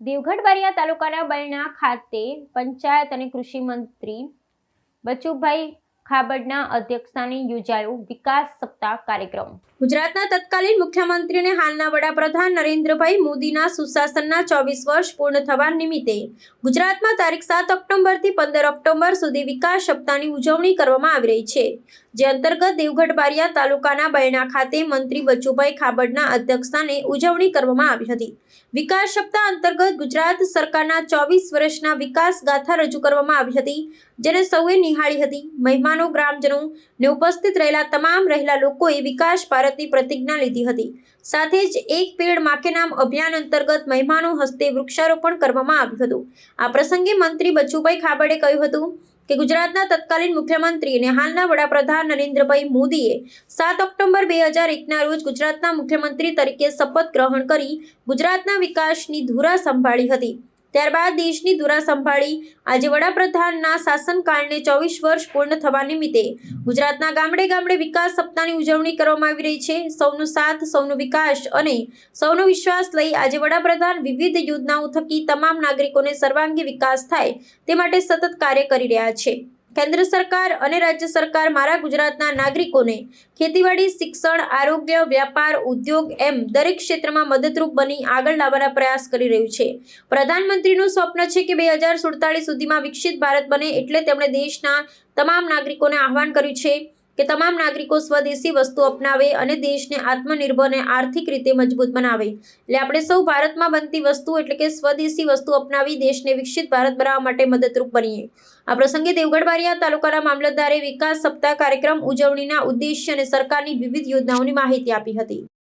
દેવગઢ બારિયા તાલુકાના બલણા ખાતે પંચાયત અને કૃષિ મંત્રી બચુભાઈ ખાબડના અધ્યક્ષસ્થાને યોજાયો વિકાસ સપ્તાહ કાર્યક્રમ. ગુજરાતના તત્કાલીન મુખ્યમંત્રી અને હાલના વડાપ્રધાન નરેન્દ્રભાઈ મોદીના સુશાસનના ચોવીસ વર્ષ પૂર્ણ થવા નિમિત્તે ગુજરાતમાં તારીખ સાત ઓક્ટોબરથી પંદર ઓક્ટોબર સુધી વિકાસ સપ્તાહની ઉજવણી કરવામાં આવી રહી છે. જે અંતર્ગત દેવગઢ બારિયા તાલુકાના બયણા ખાતે મંત્રી બચુભાઈ ખાબડના અધ્યક્ષસ્થાને ઉજવણી કરવામાં આવી હતી. વિકાસ સપ્તાહ અંતર્ગત ગુજરાત સરકારના ચોવીસ વર્ષના વિકાસ ગાથા રજૂ કરવામાં આવી હતી. જેને સૌએ નિહાળી હતી. મહેમાનો, ગ્રામજનો ને ઉપસ્થિત રહેલા તમામ રહેલા લોકોએ વિકાસ ભારતની પ્રતિજ્ઞા લીધી હતી. સાથે જ એક પેડ માકે નામ અભિયાન અંતર્ગત મહેમાનો હસ્તે વૃક્ષારોપણ કરવામાં આવ્યું હતું. આ પ્રસંગે મંત્રી બચુભાઈ ખાબડે કહ્યું હતું કે ગુજરાતના તત્કાલીન મુખ્યમંત્રી અને હાલના વડાપ્રધાન નરેન્દ્રભાઈ મોદીએ સાત ઓક્ટોબર બે હજાર એકના રોજ ગુજરાતના મુખ્યમંત્રી તરીકે શપથ ગ્રહણ કરી ગુજરાતના વિકાસની ધુરા સંભાળી હતી. ત્યારબાદ દેશની ધુરા સંભાળી આજે વડાપ્રધાનના શાસનકાળને ચોવીસ વર્ષ પૂર્ણ થવા નિમિત્તે ગુજરાતના ગામડે ગામડે વિકાસ સપ્તાહની ઉજવણી કરવામાં આવી રહી છે. સૌનો સાથ, સૌનો વિકાસ અને સૌનો વિશ્વાસ લઈ આજે વડાપ્રધાન વિવિધ યોજનાઓ થકી તમામ નાગરિકોને સર્વાંગી વિકાસ થાય તે માટે સતત કાર્ય કરી રહ્યા છે. કેન્દ્ર સરકાર અને રાજ્ય સરકાર મારા ગુજરાતના નાગરિકોને ખેતીવાડી, શિક્ષણ, આરોગ્ય, વ્યાપાર, ઉદ્યોગ એમ દરેક ક્ષેત્રમાં મદદરૂપ બની આગળ લાવવાના પ્રયાસ કરી રહ્યું છે. પ્રધાનમંત્રીનું સ્વપ્ન છે કે બે હજાર સુડતાલીસ સુધીમાં વિકસિત ભારત બને એટલે તેમણે દેશના તમામ નાગરિકોને આહવાન કર્યું છે. કે તમામ નાગરિકો સ્વદેશી વસ્તુ અપનાવે અને દેશને આત્મનિર્ભર અને આર્થિક રીતે મજબૂત બનાવે. એટલે આપણે સૌ ભારતમાં બનતી વસ્તુ એટલે કે સ્વદેશી વસ્તુ અપનાવી દેશને વિકસિત ભારત બનાવવા માટે મદદરૂપ બનીએ. આ પ્રસંગે દેવગઢ બારિયા તાલુકાના મામલતદારે વિકાસ સપ્તાહ કાર્યક્રમ ઉજવણીના ઉદ્દેશ્ય અને સરકારની વિવિધ યોજનાઓની માહિતી આપી હતી.